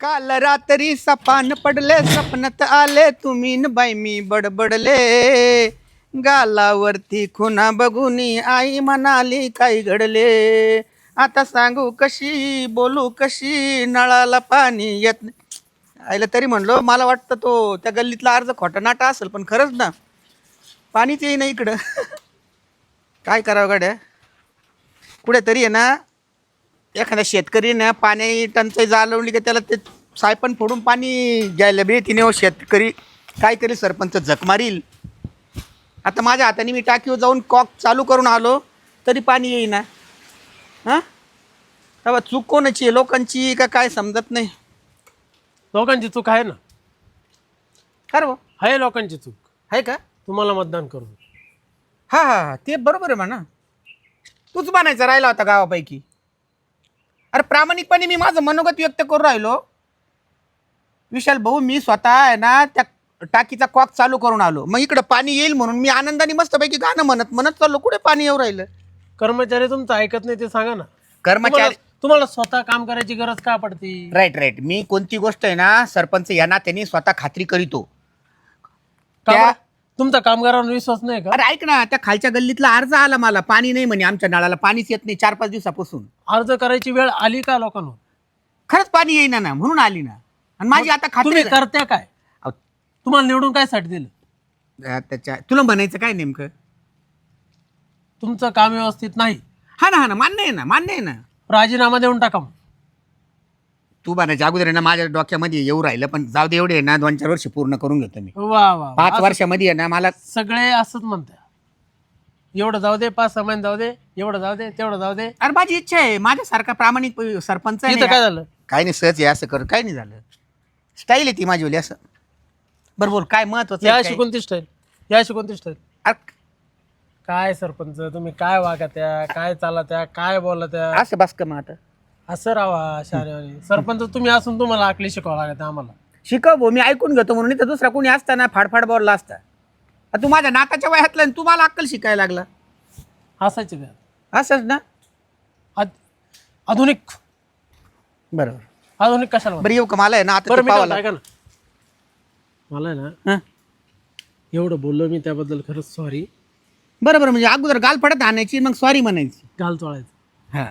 काल रात्री सपान पडले सपनात आले तुम्ही न बाई मी बडबडले. गालावरती खुना बघून आई म्हणाली काही घडले? आता सांगू कशी बोलू कशी नळाला पाणी येत नाही. आईला तरी म्हणलो मला वाटतं तो त्या गल्लीतला अर्ज खोटा नाटा असेल पण खरंच ना पाणीच येई ना इकडं. काय करावं गाड्या? कुठेतरी आहे ना एखादा शेतकरी ना पाणी टंचाई जालवली की त्याला ते सायपण फोडून पाणी घ्यायला बी तिने हो शेतकरी. काय करेल सरपंच झक मारील. आता माझ्या हाताने मी टाकीवर जाऊन कॉक चालू करून आलो तरी पाणी येईना. हां? तेव्हा चूक कोणाची? आहे लोकांची का काय समजत नाही? लोकांची चूक आहे ना? खरं आहे लोकांची चूक. आहे का? तुम्हाला मतदान करू. हा हा हा. ते बरोबर आहे म्हणा. तूच म्हणायचा राहिला होता गावापैकी. अरे प्रामाणिकपणे मी माझं मनोगत व्यक्त करून राहिलो. विशाल भाऊ मी स्वतः आहे ना त्या टाकीचा कॉक चालू करून आलो. मग इकडं पाणी येईल म्हणून मी आनंदाने मस्तपैकी गाणं म्हणत म्हणत चाललो. कुठे पाणी येऊ राहिलं? कर्मचारी तुमचं ऐकत नाही ते सांगा ना. कर्मचारी तुम्हाला- तुम्हाला स्वतः काम करायची गरज का पडते? राईट राईट मी कोणती गोष्ट आहे ना सरपंच या नात्याने स्वतः खात्री करीतो. का त्या- बरं? तुमचा कामगारांवर विश्वास नाही का? अरे ऐक ना त्या खालच्या गल्लीतला अर्ज आला मला. पाणी नाही म्हणे आमच्या नळाला. पाणीच येत नाही चार पाच दिवसापासून. अर्ज करायची वेळ आली का लोकांवर? खरंच पाणी येईना ना म्हणून आली ना. आणि माझी आता खात्री तुम्ही करत्या काय? अहो, तुम्हाला निवडून काय साठी दिलं? अ, त्याच्या तुला म्हणायचं काय नेमकं? तुमचं काम व्यवस्थित नाही. हा ना हा ना मान्य आहे ना मान्य आहे ना. राजीनामा देऊन टाका मग. तू म्हणायच्या अगोदर आहे ना माझ्या डोक्यामध्ये येऊ राहिलं पण जाऊ दे एवढे आहे ना दोन चार वर्ष पूर्ण करून घेतो मी. वा वा वा. पाच असं वर्षामध्ये आहे ना मला सगळे असंच म्हणतात. एवढं जाऊ दे पाच सहा महिने जाऊ दे एवढं जाऊ दे तेवढं जाऊ दे. अरे माझी इच्छा आहे. माझ्यासारखा प्रामाणिक सरपंच आहे इथं ना. काय झालं? काय नाही सहज आहे असं कर काय नाही झालं. स्टाईल आहे ती माझी वाली असं. बरं बोल काय महत्वाचं या आहे काय? कोणती स्टाईल या कोणती स्टाईल अरे, काय सरपंच तुम्ही काय वागा त्या काय चाला त्या काय बोला त्या असं बस का मग आता. असं राहा शाळेवानी सरपंच तुम्ही असून तुम्हाला आकली शिकवावं लागत आम्हाला. शिकव भाऊ मी ऐकून घेतो म्हणून. तर दुसरा कोणी असता ना फाडफाड बोलला असता. तू माझ्या नाताच्या वयातला आणि तू मला अक्कल शिकायला लागला. हसायचे काय असंच ना? आध- आधुनिक. बरोबर. आधुनिक कशाला? म्हणतात? बरं येऊ का? मला आहे ना आता बरं ते मी काय पावाला म्हणतो, ऐका ना. मला आहे ना हं? एवढं बोललो मी त्याबद्दल खरंच सॉरी बरं बरं म्हणजे अगोदर गाल पडत आणायची मग सॉरी म्हणायची. घाल चोळायचं हा.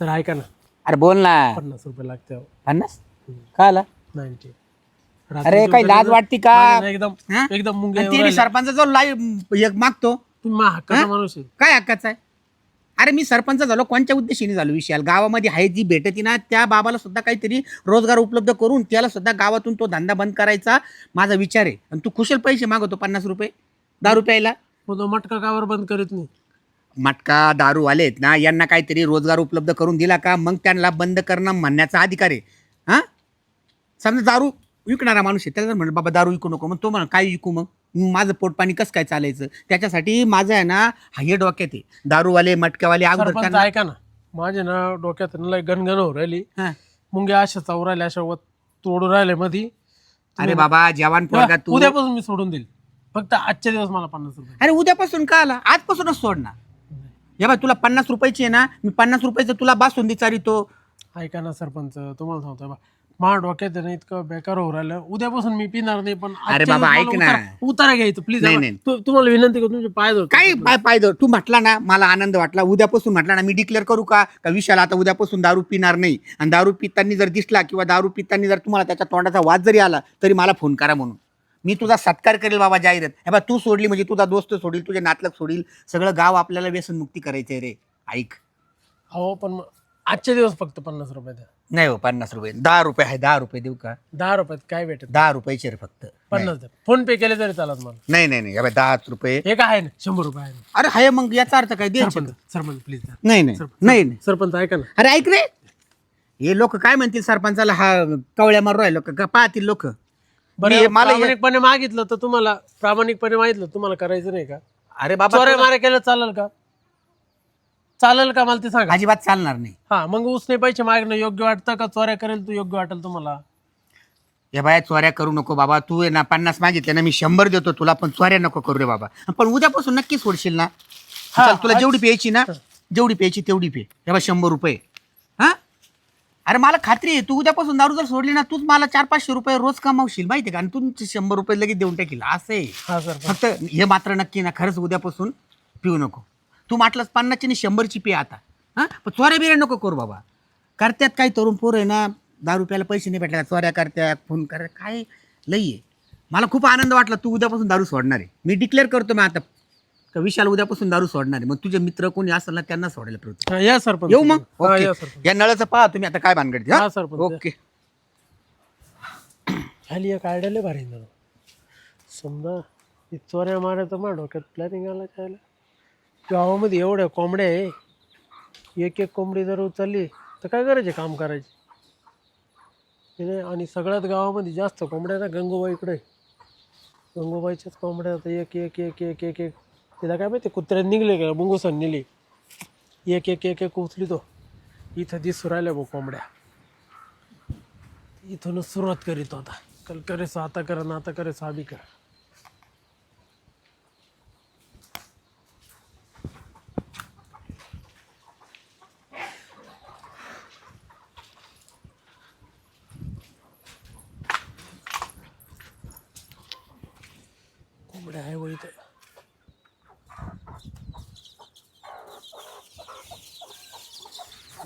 तर ऐका ना अरे बोल ना. पन्नास रुपये लागते अहो. पन्नास? का आला? नाईन्टी. अरे काही लाज वाटते का? एकदम हं? एकदम मुंगे आणि ते सरपंच लाईव्ह एक मागतो. तुम्ही मा हक्काचा माणूस आहे. काय हक्काचा आहे? अरे मी सरपंच झालो कोणत्या उद्देशाने झालो विशाल? गावामध्ये आहे जी भेटती ना त्या बाबाला सुद्धा काहीतरी रोजगार उपलब्ध करून त्याला सुद्धा गावातून तो धंदा बंद करायचा माझा विचार आहे. आणि तू कुशल पैसे मागवतो पन्नास रुपये दहा रुपयाला. मग तो मटका कावर बंद करीत नाही. मटका दारू आहेत ना यांना काहीतरी रोजगार उपलब्ध करून दिला का? मग त्यांना बंद करणं म्हणण्याचा अधिकार आहे. हां? समजा दारू विकणारा माणूस आहे त्याला म्हणलं बाबा दारू विकू नको. मग तो म्हणा काय विकू मग? माझं पोटपाणी कसं काय चालायचं? त्याच्यासाठी माझं आहे ना हा डोक्यात आहे. दारूवाले मटक्यावाले अगोदर सरपंच त्यांना ऐका ना. माझे ना डोक्यात ना लय गणगण हो राहिली. हां. मुंगे अशा चौरायला अशा व तोडून राहिले मधी. अरे बाबा जवान पोरगा तू. उद्यापासून मी सोडून देईल. फक्त आजच्या दिवस मला पन्नास रुपये. अरे उद्यापासून का आला? आजपासूनच सोड ना हे बा तुला पन्नास रुपयाची आहे ना मी पन्नास रुपयाचं तुला बासुंदी चारितो ऐका ना सरपंच तुम्हाला सांगतोय बा माझ्या डोक्यात आहे ना इतकं बेकार हो राहिलं उद्यापासून मी पिणार नाही पण अरे आजच्या बाबा, दिवस ऐक मला ना. उतारा- उतारा घ्यायचं प्लीज नाही, नाही. तुम्हाला विनंती करतो तुमचे पाय धरतो. काही पाय पाय धर. तू म्हटला ना मला आनंद वाटला उद्यापासून म्हटला ना मी डिक्लेअर करू का का विशाल आता उद्यापासून दारू पिणार नाही आणि दारू पितानी जर दिसला किंवा दारू पितानी जर तुम्हाला त्याच्या तोंडाचा वाद जरी आला तरी मला फोन करा म्हणून मी तुझा सत्कार करेल बाबा जाहिरात. हे बा तू सोडली म्हणजे तुझा दोस्त सोडील तुझे नातलग सोडील सगळं गाव आपल्याला व्यसनमुक्ती करायचंय रे. ऐक. हो पण मग आजचे दिवस फक्त पन्नास रुपये द्या. नाही हो पन्नास रुपये. दहा रुपये आहे दहा रुपये देऊ का? दहा रुपयात काय भेटत दहा रुपयाचे रे फक्त. पन्नास द्या. फोन पे केले तरी चालत मला. नाही नाही नाही. हे दहाच रुपये. हे काय आहे ना शंभर रुपये आहे ना. अरे हाय मग याचा अर्थ काय? द्यायचे सरपंच सरपंच प्लीज द्या. नाही नाही नाही नाही. सरपंच ऐका ना. अरे ऐक रे. हे लोक काय म्हणतील सरपंचाला? हा कवळ्या मारू राहिलो का पाहतील लोक? बरं मला हे- प्रामाणिकपणे मागितलं तर तुम्हाला. प्रामाणिकपणे मागितलं तुम्हाला करायचं नाही का? अरे बाबा चोऱ्या मारे केलं चालेल का? चालेल का? मला ते सांगा. अजिबात चालणार नाही. हा मग उसने पैसे मागणं योग्य वाटतं का? चोऱ्या करेल तू योग्य वाटेल तुम्हाला? या बाया चोऱ्या करू नको बाबा. तू आहे ना पन्नास मागितले ना मी शंभर देतो तुला पण चोऱ्या नको करू रे बाबा. पण उद्यापासून नक्की सोडशील ना? चल, तुला जेवढी प्यायची ना जेवढी प्यायची तेवढी पे. हे बा शंभर रुपये. अरे मला खात्री आहे तू उद्यापासून दारू जर सोडली ना तूच मला चार पाचशे रुपये रोज कमावशील माहिती आहे का? आणि तू शंभर रुपये लगेच देऊन टाकील असं आहे हा सरपंच फक्त हे मात्र नक्की ना खरंच उद्यापासून पिऊ नको. तू म्हटलंस पन्नासची आणि शंभरची पी आता. हां? पण चोऱ्या बिऱ्या नको करू बाबा. करत्यात काही तरुण पोरं आहे ना दहा रुपयाला पैसे नाही भेटले चोऱ्या करत्यात फोन कर काय लई आहे. मला खूप आनंद वाटला तू उद्यापासून दारू सोडणार आहे. मी डिक्लेअर करतो मग आता का विशाल उद्यापासून दारू सोडणार आहे? मग तुझे मित्र कोणी असेल ना त्यांना सोडायला प्रवृत्ती हा, या सरपंच. येऊ मग? हा, ओके. या सरपंच. या नळाचं पहा तुम्ही आता काय भानगड हा, सरपंच. ओके खाली एक आयडिया भारी ना समजा ही चोऱ्या मारायचं माझ्या डोक्यात प्लॅनिंग आला खायला गावामध्ये एवढ्या कोंबड्या आहे. एक एक कोंबडी जर उचलली तर काय करायचे काम करायचे? हे नाही आणि सगळ्यात गावामध्ये जास्त कोंबड्या ना गंगूबाईकडे. गंगूबाईच्याच कोंबड्या आता एक एक एक एक एक एक तिला काय माहिती कुत्र्यात निघले का? मुंगूसन नेली एक एक एक एक उचली तो. इथं दिसू राहिल्या भाऊ कोंबड्या. इथून सुरुवात करीत होता कल करे सो आता कर आता करे सो आधी कर. कोंबड्या आहे व इथं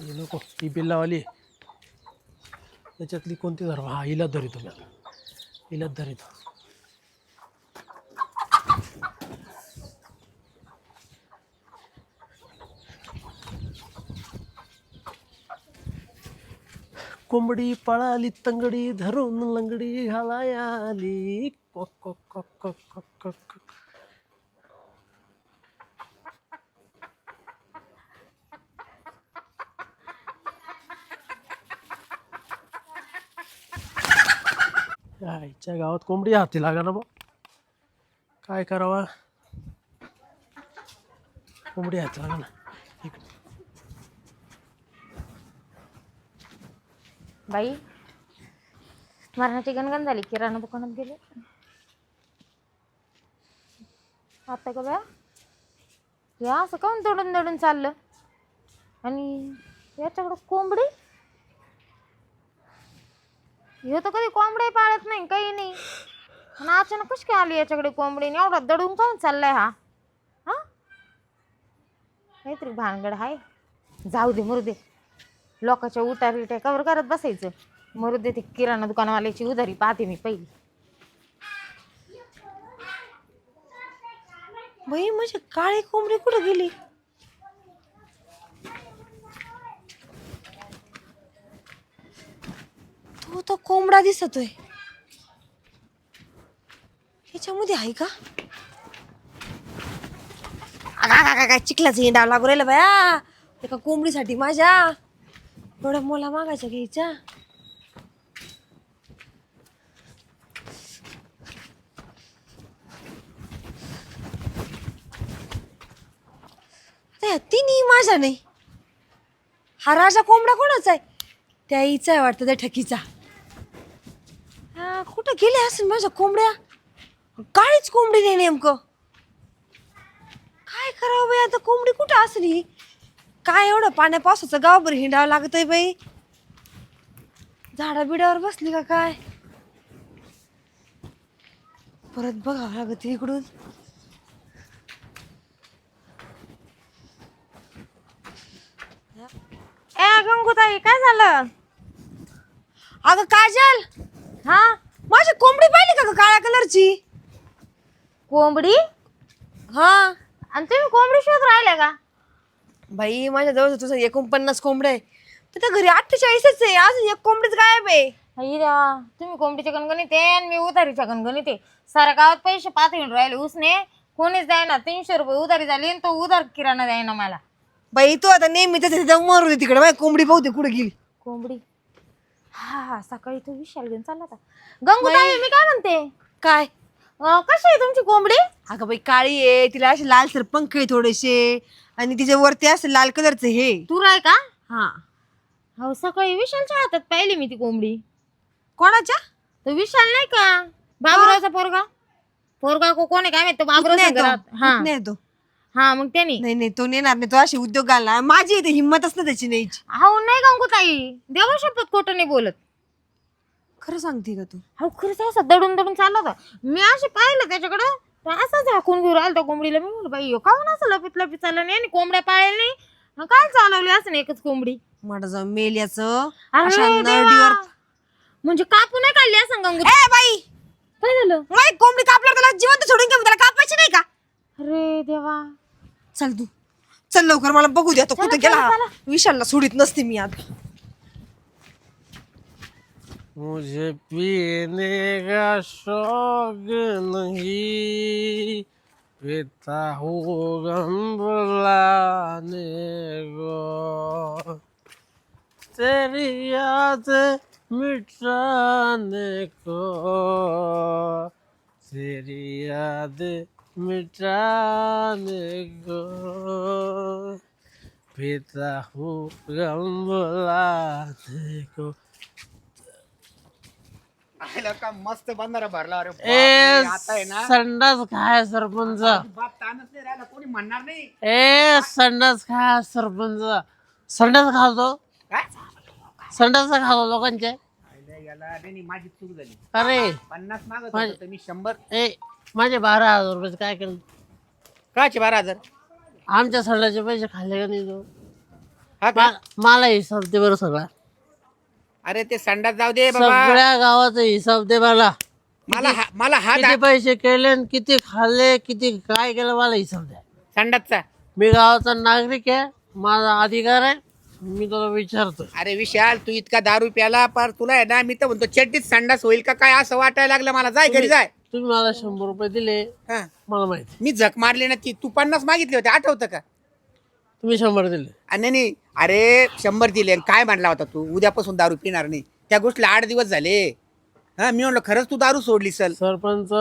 हे नको ही बिल्लावाली त्याच्यातली कोणती धर्म? हा हिला धरितो मी हिला धरितो. कोंबडी पळाली तंगडी धरून लंगडी घालाय आली कोक कोक कोक कोक कोक कोक. आईच्या गावात कोंबडी हाती लागा ना बा काय करावा? कोंबडी हाती लागा ना. इकडे बाई मरणाची गणगण झाली किराणा दुकानात गेले. आता का बा? या असं काऊन दडून दडून चाललं? आणि याच्याकडं कोंबडी? हे तर कधी कोंबड्या पाळत नाही काही नाही. आणि अचानक कशी काय आली याच्याकडे कोंबडीने एवढा दडून काऊन चाललाय हा? हा? काहीतरी भानगड आहे जाऊ दे मरू दे. लोकांच्या उतारी टेकावर करत बसायचं. मरू दे ते किराणा दुकानवाल्याची उधारी पाहते मी पहिली. बाई म्हणजे काळी कोंबडी कुठं गेली? तो तो कोंबडा दिसतोय. ह्याच्यामध्ये आहे का? अगा, अगा, काय चिखलाचा हिंडाव लागू राहिला बाया? एका कोंबडीसाठी माझ्या? एवढ्या मोला मागायच्या घ्यायच्या तिन्ही माझ्या नाही. हा राजा कोंबडा कोणाचा आहे? त्या आईचा आहे वाटतं त्या ठकीचा. हा, कुठं गेले असेल माझ्या कोंबड्या? काळीच कोंबडी नाही नेमकं. काय करावं बाई आता? कोंबडी कुठं असेल ही? काय एवढं पाण्या पावसाचं गावभर हिंडावं लागत आहे बाई? झाडा बिडावर बसली का काय? परत बघावं लागत इकडून. ए गंगूताई काय झालं? अगं काजल! हा? माझी कोंबडी पाहिली का ग काळ्या कलरची? कोंबडी? हा. आणि तुम्ही कोंबडी शोध राहिले का? बाई माझ्या जवळ तुझं एकोणपन्नास कोंबड्या आहे. तर त्या घरी अठ्ठेचाळीसच आहे. अजून एक कोंबडीच गायब आहे. आई देवा तुम्ही कोंबडीच्या गणगणित आहे आणि मी उधारीच्या गणगणित आहे. साऱ्या गावात पैसे पाच येऊन राहिले उसने. कोणीच द्यायना तीनशे रुपये उधारी झाली आणि तो उधार किराणा द्यायना मला. बाई तू आता नेहमी तिथं मरू दे तिकडे. बाई कोंबडी बहुते कुठे गेली. कोंबडी? हा हा सकाळी तो विशाल घेऊन चालला होता. गंगूताई मी काय म्हणते? काय? अं, कशी आहे तुमची कोंबडी? अगं बाई काळी आहे तिला असे लालसर पंख आहे थोडेसे. आणि तिच्या वरती असं लाल कलरचं हे तू राय का? हा. हो सकाळी विशालच्या हातात पाहिली मी ती कोंबडी. कोणाच्या? तो विशाल नाही का? बाबुरावचा पोरगा? पोरगा को कोण आहे? काय माहीत तो बाबुराव पुतण्या संग आहे तो, राहत- हा. पुतण्या आहे तो हा मग त्यांनी. नाही नाही तो नेणार नाही. तो अशी उद्योग घालणार माझी इथे हिंमतच ना त्याची न्यायची. अहो नाही गंगूताई देवा शपथ खोटं नाही बोलत. खरं सांगते का तू? अहो खरंच असं दडून दडून चालला होता. मी असे पाहिलं त्याच्याकडं. तो असं झाकून घेऊन त्या कोंबडीला. मी म्हणलं बाई काहून असं लपित लपित चाललं नाही? आणि कोंबड्या पाळल्या नाही? मग काय चालवली असं एकच कोंबडी? मला जाऊन मेल याचं. अरे अशा देवा. म्हणजे कापू नाही काढली असं गंगू ए बाई! काय झालं? कोंबडी कापल्यावर त्याला जिवंत सोडून घे त्याला कापायची नाही का? अरे देवा! चल तू. चल लवकर मला बघू द्या तो चला, कुठे चला, गेला. चला. विशालला सोडित नसते मी आता मुझे पीने का शौक नहीं पीता हूँ गम बुलाने को। तेरी याद मिटाने को तेरी याद मिटाने को पीता हूँ गम बुलाने को आयला का मस्त बंधारा भरला अरे ए आता आहे ना? संडास खाय सरपंच। बाप ताणच नाही राहिला कोणी म्हणणार नाही? ए संडास खाय सरपंच। संडास खातो काय? संडास खातो लोकांचे। याला. नाही नाही, माझी चूक झाली. अरे पन्नास मागत माझे- होतो तर मी शंभर. ए माझे बारा हजार रुपये काय केलं? काचे बारा हजार? आमच्या संडासचे पैसे खाल्ले का नाही तू? हा का? मा- मला हिसाब दे बरं सगळा. अरे ते संडास जाऊ दे बाबा. सगळ्या गावाचा हिसाब दे मला. मला हा मला हा किती दा- पैसे केले आणि किती खाल्ले किती काय केलं मला हिसाब द्या संडासचा. मी गावाचा नागरिक आहे माझा अधिकार आहे. मी तुला विचारतो. अरे विशाल तू इतका दारू प्याला पर तुला आहे ना मी तर म्हणतो चड्डीत संडास होईल का काय असं वाटायला लागलं मला. जाय घरी जाय. तुम्ही मला शंभर रुपये दिले हा. मला माहिती. मी झक मारली ना ती. तू पन्नास मागितले होते आठवतं का? तुम्ही शंभर दिले. आणि नाही, नाही. अरे शंभर दिले. आणि काय म्हणला होता तू? उद्यापासून दारू पिणार नाही. त्या गोष्टीला आठ दिवस झाले. हा मी म्हणलं खरंच तू दारू सोडली सल. सरपंच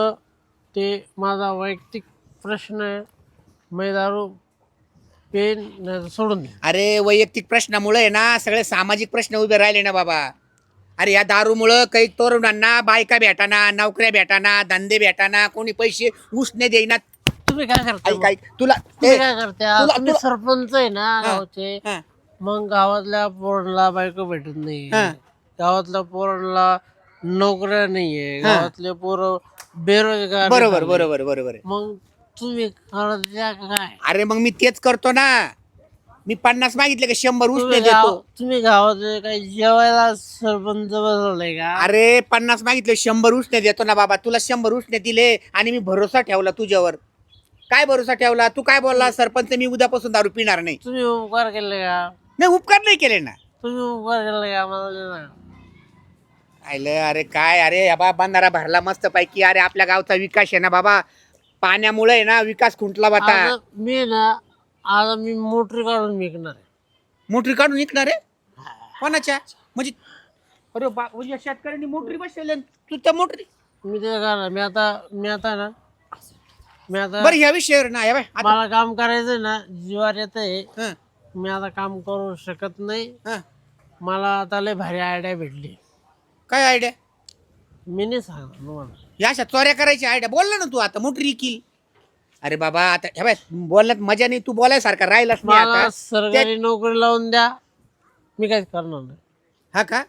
ते माझा वैयक्तिक प्रश्न आहे. मी दारू पेन सोडून दे अरे वैयक्तिक प्रश्नामुळे ना सगळे सामाजिक प्रश्न उभे राहिले ना बाबा अरे या दारूमुळं काही तरुणांना बायका भेटाना नोकऱ्या भेटाना धंदे भेटाना कोणी पैसे उसने देईना तुम्ही काय करता ऐक मग? ऐक तुला तुम्ही ए, काय करते तुला- तुम्ही तुला- सरपंच आहे ना हा. गावचे हा, मग गावातल्या पोरांना बायको भेटत नाही हा. गावातल्या पोरांना नोकऱ्या नाहीये. गावातले पोरं बेरोजगार बरोबर झाले. बरोबर बरोबर. मग तुम्ही काय अरे मग मी तेच करतो ना. मी पन्नास मागितले का? शंभर तुम्ही उसने गाव देतो. तुम्ही गावातले काही जेवायला सरपंच बसवलंय का? अरे पन्नास मागितले शंभर उसने देतो ना बाबा. तुला शंभर उसने दिले आणि मी भरोसा ठेवला तुझ्यावर. काय भरोसा ठेवला? तू काय बोलला? सरपंच मी उद्यापासून दारू पिणार नाही. तुम्ही उपकार केले का? नाही उपकार नाही केले ना. तुम्ही उपकार केले का मला? सांगा. आयलं अरे काय? अरे बाबा बंधारा भरला मस्त पैकी अरे आपल्या गावचा विकास आहे ना बाबा. पाण्यामुळे ना विकास खुंटला होता आज मी ना आज मी मोटरी काढून विकणार आहे. मोटरी काढून निघणार आहे? कोणाच्या? म्हणजे अरे बा म्हणजे शेतकऱ्यांनी मोटरी बसवली आणि तू त्या मोटरी मी ते करणार मी आता मी आता ना मी आता बरं ह्या विषयावर ना या बाय आता मला काम करायचं ना जीवार येत आहे हं, मी आता काम करू शकत नाही. हं. मला आता लय भारी आयडिया भेटली. काय आयडिया मी नाही सांगणार तुम्हाला. या अशा चोऱ्या करायची आयडिया. बोलला ना तू आता मोटरी किल अरे बाबा आता हे बाय बोलण्यात मजा नाही तू बोलायसारखा राहिलाच नाही मला आता सरकारी नोकरी लावून द्या. मी काहीच करणार नाही. हा का?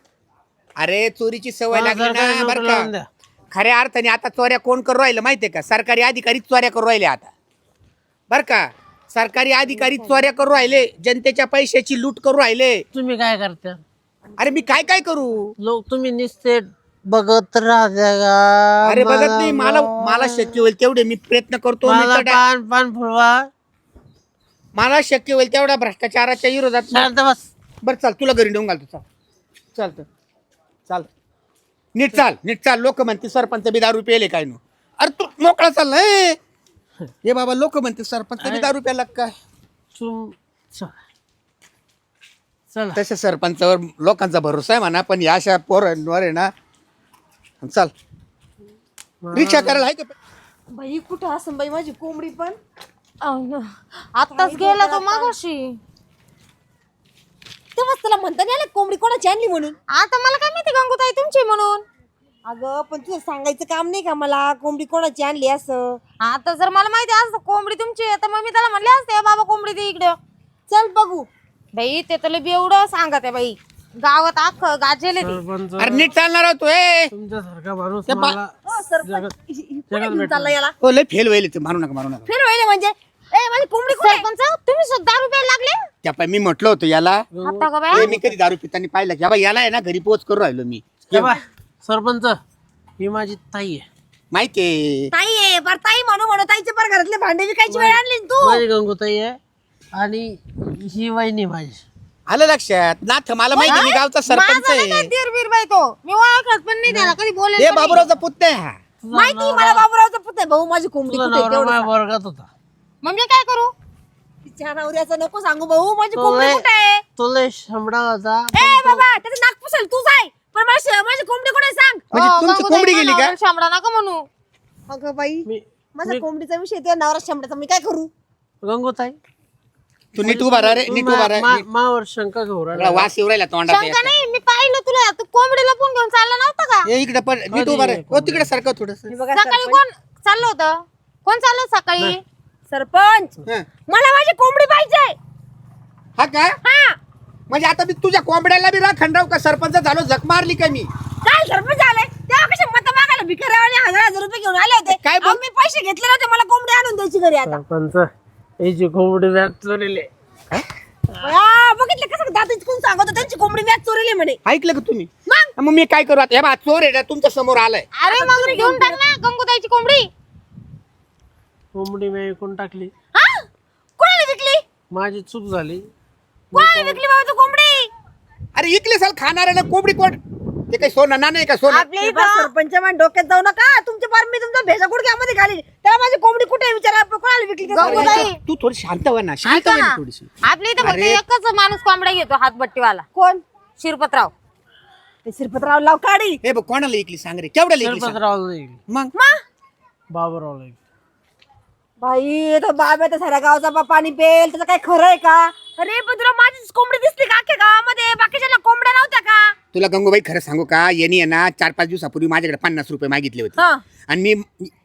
अरे चोरीची सवय मला लागली सरकारी ना बरं लावून का. द्या. खऱ्या अर्थाने आता चोऱ्या कोण करू राहिलं माहितीये का? सरकारी अधिकारी चोऱ्या करू राहिले आता. बर का? सरकारी अधिकारी चोऱ्या करू राहिले जनतेच्या पैशाची लूट करू राहिले. तुम्ही काय करता? अरे मी काय काय करू? लोक तुम्ही निस्ते बघत का? अरे बघत नाही मला मला शक्य होईल तेवढे मी प्रयत्न करतो मी मला तर डा- पान पान फुलवा. मला शक्य होईल तेवढा भ्रष्टाचाराच्या विरोधात शांत बस. बरं चाल तुला घरी नेऊन घालतो चाल. चालतं चाल. नीट चाल नीट चाल. लोक म्हणते सरपंच बी दारू पेले काय नो? अरे तू मोकळा चाल ए. हे बाबा लोक म्हणते सरपंच बी दारू प्याला काय? चला. चला. तशा सरपंचावर लोकांचा भरोसा आहे म्हणा पण या अशा पोरांवर आहे ना चाल. रिक्षा करायला आहे का? बाई कुठं असं बाई माझी कोंबडी पण? आताच गेला तो मागाशी. तेव्हाच त्याला म्हणता नाही आलं कोंबडी कोणाची आणली म्हणून? आता मला काय माहिती गंगूताई तुमची म्हणून? अगं पण तुझं सांगायचं काम नाही का मला? कोंबडी कोणाची आणली असं? आता जर मला माहिती असतं कोंबडी तुमची आहे, तर मग मी त्याला म्हणले असते "ए बाबा कोंबडी दे इकडे. चल बघू. बाई ते तर एवढं सांगत आहे बाई. गावात अख्खं गाजेले ते. सरपंच. अरे नीट चालणार आहोत ए. तुमच्यासारखा माणूस मला हो सरपंच कुठे घेऊन चालला याला? ओ लय फेल व्हायला ते मारू नका मारू नका. फिर व्हायला म्हणजे? ए माझी कोंबडी कुठे आहे? सरपंच तुम्ही सुद्धा रुपये लागले? त्या पाय मी म्हटलं होतं याला. आता का बाया ए, मी कधी दारू पितानी पाहिलं की बाबा याला आहे ना घरी पोच करू राहिलो मी. हे बघ, सरपंच ही माझी ताई आहे. माहितीये ताई आहे बरं ताई म्हणू म्हणू ताईचे पर घरातले भांडे विकायची वेळ आणली ना तू? माझी गंगूताई आहे आणि ही वहिनी माझी. आलं लक्षात? नाथ मला माहिती मी गावचा सरपंच आहे. बाई तो मी ओळखत पण नाही त्याला कधी बोलेल हे. बाबूरावचा पुत्त आहे हा. माहिती मला बाबूरावचा पुत आहे. भाऊ माझी कोंबडी कुठे आहे? तेवढं वर्गात होता. मग मी काय करू? तिच्या नवऱ्याचं नको सांगू भाऊ. माझी तो कोंबडी कुठे आहे? तो लय शामडा होता. ए बाबा त्याचं नाक पुसेल तू जाय. पण मला श- माझी कोंबडी कुठे आहे सांग? म्हणजे अहो, तुमची गंगूताई, कोंबडी गेली का? मला शामडा नका म्हणू. अगं बाई मी माझा कोंबडीचा विषय तुझ्या नवरा शंभराचा मी काय करू? गंगूताई तू नीट उभा राहा रे नीट मा- उभा राहा मा- मावर शंका घेऊ वास येऊ राहिला तोंडात शंका याचा. नाही मी पाहिलं तुला. तू कोंबडी लपून घेऊन चालला नव्हता का? ये इकडे पण नीट उभा राहा. ओ तिकडे सारखं थोडस. हे बघा सकाळी कोण चाललं होतं? कोण चाललं सकाळी? सरपंच मला माझी कोंबडी पाहिजे. हा का? हा. म्हणजे आता मी तुझ्या कोंबड्याला बी राखंडाव का सरपंच झालो जग मारली का मी? काय सरपंच आले तेव्हा कसे मत मागायला भिकाऱ्यावाने हजार हजार रुपये घेऊन आले होते? काय बोल- मी पैसे घेतले नव्हते मला कोंबडी आणून द्यायची घरी आता. सरपंच. याची कोंबडी व्याज चोरीले. आ, बघितलं कसं दादाची कोण सांगत होतं, त्यांची कोंबडी मॅच चोरली म्हणे. ऐकलं का तुम्ही? मग? मग मी काय करू आता? हे बा चोर आहे ना तुमच्यासमोर आलाय. अरे मग घेऊन टाक ना गंगूताईची कोंबडी. कोंबडी मी विकून टाकली. हा? कोणाला विकली? माझी चूक झाली. कोणाला विकली बाबा तू कोंबडी? अरे इकले साल खाणार ना कोंबडी कोण ते काही सोनं ना नाही का सोनं? आपल्या बघ, सरपंच मान डोक्यात जाऊ नका. तुमच्या पार मी तुमचा भेजा गुडघ्यामध्ये घालीन. तेव्हा माझी कोंबडी कुठे आहे? विचारा कोणाला विकली ते थोडी शांत व्हा ना शांत ऐका व्हा ना ना. थोडीशी. आपल्या इथं फक्त अरे. एकच माणूस कोंबड्या घेतो हातबट्टीवाला कोण? शिरपतराव. ते श्रीपतराव लाव काढी हे बघ कोणाला इकली सांग रे? केवढ्याला इकली सांग. सरपंचरावला इकली मग? मा? बाबूरावला बाई तो बाबा तर साऱ्या गावचा बा पाणी पेल. त्याचं काय खरं आहे का? अरे पण तुला माझीच कोंबडी दिसली का अख्ख्या गावामध्ये? बाकीच्या कोंबड्या नव्हत्या का? तुला गंगूबाई खरं सांगू का? यांनी आहे ना चार पाच दिवसापूर्वी माझ्याकडे पन्नास रुपये मागितले होते. हा. आणि मी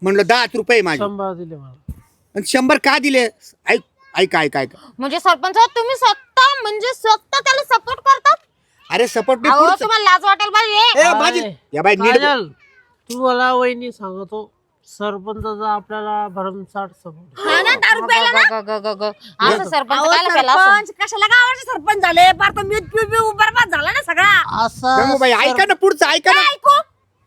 म्हणलो दहाच रुपये माझे. शंभर दिले मला. आणि शंभर का दिले? ऐक ऐका ऐका ऐका. म्हणजे सरपंच तुम्ही स्वतः म्हणजे स्वतः त्याला सपोर्ट करतात? अरे सपोर्ट अहो तुम्हाला लाज वाटेल पाहिजे. माझी या बाई नीट काजल तू मला वहिनी सांगतो सरपंचाचा आपल्याला भरमसाठ सपोर्ट हा ना दारू प्यायला ना? ग- ग- ग- ग. असं सरपंच अहो, काय केला असं? सरपंच कशाला गावाचे सरपंच झाले? फार तर मी पिऊ पिऊ बरबाद झाला ना सगळा. असा गंगूबाई ऐका ना पुढचं ऐका ना. काय ऐकू?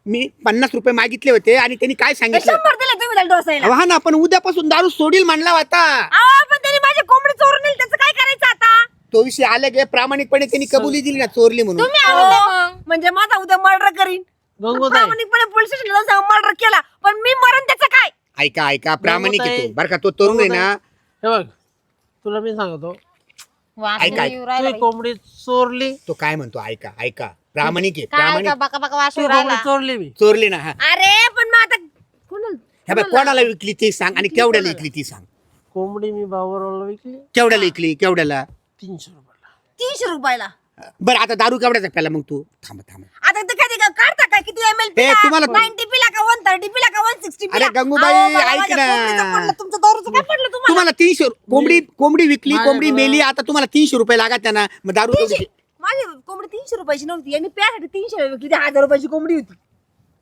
मी पन्नास रुपये मागितले होते आणि त्यांनी काय हे सांगितलं? शंभर दिले तुम्ही त्याला डोसायला. अहो, हा ना पण उद्यापासून दारू सोडील म्हणला होता. अहो पण त्यांनी माझी कोंबडी चोरून नेली त्याचं काय करायचं आता? तो विषय आले गे प्रामाणिकपणे त्यांनी कबुली दिली ना चोरली म्हणून. तुम्ही मग. म्हणजे माझा उद्या मर्डर करीन. प्रामाणिकपणे पोलीस स्टेशनला जाऊन मर्डर केला पण मी मरण त्याचं काय? ऐका ऐका प्रामाणिक येतो बरं का तो तरुण आहे ना हे बघ तुला मी सांगतो. ऐका, येऊ राहिला तुझी बाई. कोंबडी चोरली. तो काय म्हणतो? ऐका ऐका. प्रामाणिक आहे काय का प्रामाणिक बका बका वास तुझी येऊ कोंबडी राहिला चोरली मी. चोरली ना हा. अरे पण मग आता कोणाला हे बघ कोणाला विकली ते सांग आणि केवढ्याला विकली ती सांग. कोंबडी मी बाबूरावला विकली. केवढ्याला विकली? केवढ्याला? तीनशे रुपयाला. तीनशे रुपयाला? बरं आता दारू केवढ्याचा प्याला मग तू? थांब थांब. आता ते कधी का- काढता काय किती एम एल ए, तुम्हाला- नाईन्टी पिला का वन थर्टी पिला का वन सिक्स्टी अरे, गंगूबाई, ऐक ना. तुमचं दारूचं काय पडलं तुम्हाला? तुम्हाला तीनशे कोंबडी कोंबडी विकली माझ्या कोंबडी बरोबर- मेली आता तुम्हाला तीनशे रुपये लागत त्यांना. मग दारू तीनशे? माझी कोंबडी तीनशे रुपयाची नव्हती. यांनी प्यासाठी तीनशे विकली. ती हजार रुपयाची कोंबडी होती.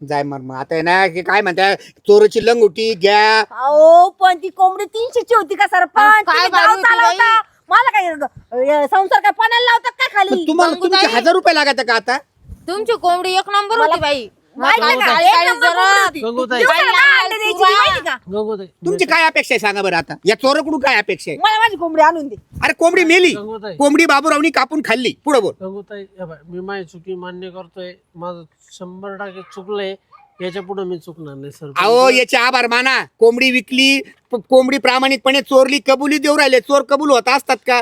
जाय मग मग. आता आहे ना हे काय म्हणताय चोराची लंगोटी घ्या. अहो पण ती कोंबडी तीनशेची होती का सरपंच काय तुम्ही होती चालवता. मला काय अं, संसार काय पाण्याला लावतात काय खाली? तुम्हाला तुमचे गंगूबाई. हजार रुपये लागत का आता? तुमची कोंबडी एक नंबर होती बाई. माहिती आहे का? गंगूताई, एक काही नंबर जरा- कोंबडी होती. गंगूताई. दिवसाला दहा अंडे द्यायची ती माहिती का? गंगोताई तुमची काय अपेक्षा आहे सांगा बरं आता? या चोराकडून काय अपेक्षा आहे? मला माझी कोंबडी आणून दे. अरे कोंबडी मेली. गंगोताई कोंबडी बाबूरावनी कापून खाल्ली. पुढे बोल. गंगोताई हे बघ, मी माझी चुकी मान्य करतोय. माझं शंभर टक्के चुकलंय. याच्यापुढे मी चुकणार नाही सर. अहो याचे आभार माना. कोंबडी विकली प- कोंबडी प्रामाणिकपणे चोरली कबुली देऊ राहिले. चोर कबूल होत असतात का?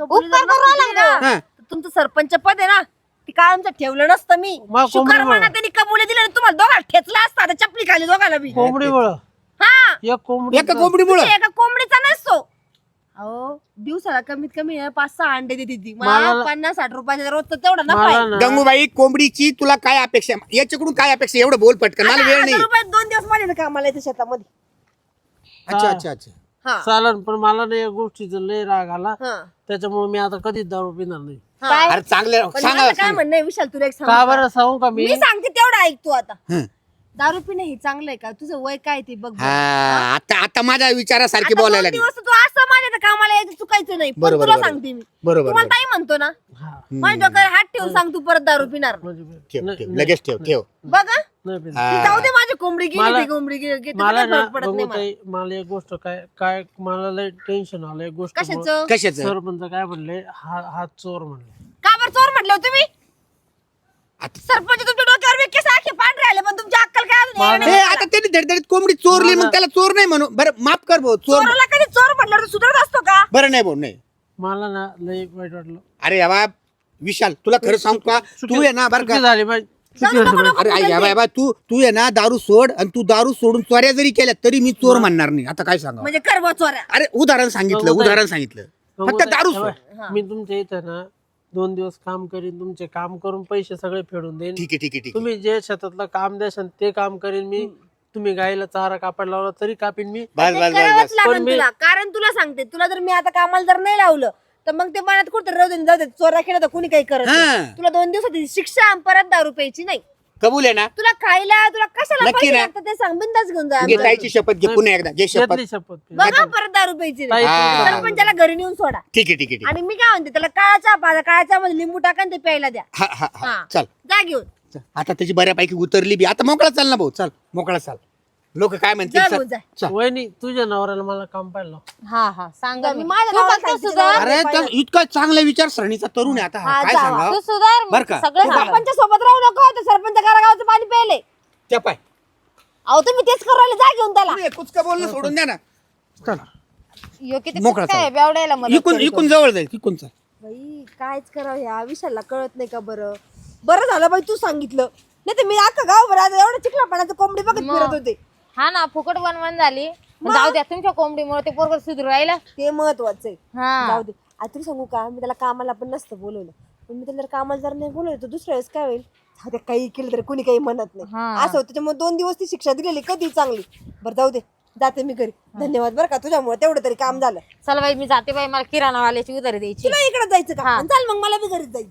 उपकार करू हा. तुमचं सरपंच पद आहे ना ती काय आमचं ठेवलं नसतं मी. मग त्यांनी कबुली दिलं आणि तुम्हाला दोघांना ठेचला असता. आता चपली खाली दोघांना बी. कोंबडी मुळे. हा. एक कोंबडी एका कोंबडीमुळं एका कोंबडीचा नसतो. अहो दिवसाला कमीत कमी पाच सहा अंडे देते ती. मला मला- पन्नास साठ रुपयाचा रोजचा तेवढा नफा मला आहे. ना गंगूबाई कोंबडीची तुला काय अपेक्षा? आहे? याच्याकडून काय अपेक्षा? आहे? एवढं बोल पटकन. मला आता वेळ हजार नाही. रुपयात दोन दिवस माझ्या कामाला येते शेतामध्ये. अच्छा अच्छा अच्छा. हा. चालन पण मला ना या गोष्टीचा लय राग आला. हा. त्याच्यामुळे मी आता कधीच दारू पिणार नाही. अरे चांगलं पण सांगा काय सांगा. म्हणणं आहे विशाल तुला एक सांगू का? बरं? सांगू का मी? मी सांगते तेवढं ऐक तू आता. हं. दारू पिणं हे चांगलं आहे का? तुझं वय काय ते बघ बरं. हा आता आता माझ्या विचारासारखी आता बोलायला दोन लागली. दिवस तू असं माझ्या कामाला यायचं चुकायचं नाही. पण बरोबर, तुला बरोबर. सांगते मी. बरोबर तुम्हाला बरोबर. ताई म्हणतो ना हा. माझ्या डोक्यावर हात ठेवून सांग तू परत दारू पिणार. नाही. म्हणजे ठेव ठेव. लगेच ठेव ठेव. बघा नाही पिणार. ती जाऊ दे माझी कोंबडी गेली मला- ती कोंबडी गेली गेली, मला काही ना फरक पडत नाही मला. एक गोष्ट काय काय मला लय टेन्शन आलं एक गोष्ट कशाचं? कशाच? सरपंच काय म्हणले हा हा चोर म्हणले. का बरं चोर म्हटलं हो तुम्ही? सरपंच तुमच्या डोक्यावर केस आखे पांढरे आले पण तुमची अक्कल काय अजून हे नाही? आता त्यांनी धडधडीत कोंबडी चोरली मग त्याला चोर नाही म्हणू. बरं माफ कर भाऊ चोर चोराला कधी चोर म्हटलं तर सुधरत असतो का? बरं नाही भाऊ नाही. मला ना लय वाईट वाटलं. अरे बाबा विशाल तुला खरं सांग का? तू आहे ना बरं का? चुकी झाली बाई. नको. नको. अरे आई, या तू तू आहे ना दारू सोड आणि तू दारू सोडून चोऱ्या जरी केल्या तरी मी चोर म्हणणार नाही. आता काय सांगा म्हणजे कर बुवा चोऱ्या. अरे उदाहरण सांगितलं. उदाहरण सांगितलं. फक्त दारू सोड. मी तुमच्या इथं ना दोन दिवस काम करीन तुमचे काम करून पैसे सगळे फेडून देईन. ठीक आहे ठीक आहे ठीक आहे. तुम्ही जे शेतातलं काम द्याल ते काम करीन मी. तुम्ही गाईला चारा कापायला लावला तरी कापीन मी. बस ते बस बस करावंच बस. लागेल पण मी- तुला. कारण तुला सांगते तुला जर मी आता कामाला जर नाही लावलं तर मग ते मनात कुठं राहू दे जाऊ दे. चोऱ्या केलं तर कुणी काही करत नाही. हा. तुला दोन दिवसाची शिक्षा आणि परत दारू प्यायची नाही. कबूल आहे ना? तुला खायला तुला कशाला नक्की पैसे ना? लागतात ते सांग. बिंदास घेऊन जा. घे ताईची शपथ घे पुन्हा एकदा. घे शपथ. घेतली शपथ. बघा परत दारू प्यायची ताई, नाही. हा. सरपंचाला घरी नेऊन सोडा. ठीक आहे ठीक आहे ठीक आहे. आणि मी काय म्हणते त्याला काळाचा पाजा काळाच्या मध्ये लिंबू टाका आणि ते प्यायला द्या. हा हा हा. हा. चल. जा घेऊन. चल. आता त्याची बऱ्यापैकी उतरली बी. आता मोकळा चाल ना भाऊ. चल मोकळा चाल. लोक काय म्हणतील चल. भाऊ, जा. चल. वहिनी तुझ्या नवऱ्याला मला काम पाहिलं लाव. हा हा सांगा मी मी. माझ्या तू नावाला फक्त सांगते सुधार अरे त्या इतका चांगल्या विचारसरणीचा तरुण आहे आता हा. हा, काय जावा. सांगा तू सुधार बर का? सगळं सांगा. सरपंच सोबत राहू नको ते सरपंच गावाचं पाणी प्यायले त्या पाय अहो तुम्ही तेच करू राहिले जा घेऊन त्याला कुचका बोलणं सोडून द्या ना चल ह्यो किती मोकळा कुठं आहे, चाल. बेवड्याला मदत इकून करतो. इकून जवळ जाईल इकून चल बाई कायच करावं ह्या विषयाला कळत नाही का बरं बरं झालं बाई तू सांगितलं नाही तर मी अख्खा गाव बरं आता एवढं चिखला पाण्याचं कोंबडी बघत फिरत होते हा ना फुकट वनवन झाली. पण जाऊ द्या तुमच्या कोंबडीमुळे ते पोरग सुधरू राहिलं. ते महत्वाचं आहे. हा. जाऊ दे. आता तुला सांगू का? मी त्याला कामाला पण नसतं बोलवलं. पण मी त्याला जर कामाला जर नाही बोलवलं तर दुसऱ्या वेळेस काय होईल? जाऊ दे काही केलं तरी कोणी काही म्हणत नाही. असं होतं त्याच्यामुळे दोन दिवस ती शिक्षा दिलेली कधी चांगली? बरं जाऊ दे. जाते मी घरी. धन्यवाद बरं का तुझ्यामुळे तेवढं तरी काम झालं. चल बाई मी जाते बाई मला किराणा वाल्याची उधारी द्यायची. तुला इकडे जायचं का? हा. चाल मग मला बी घरीच जायचं.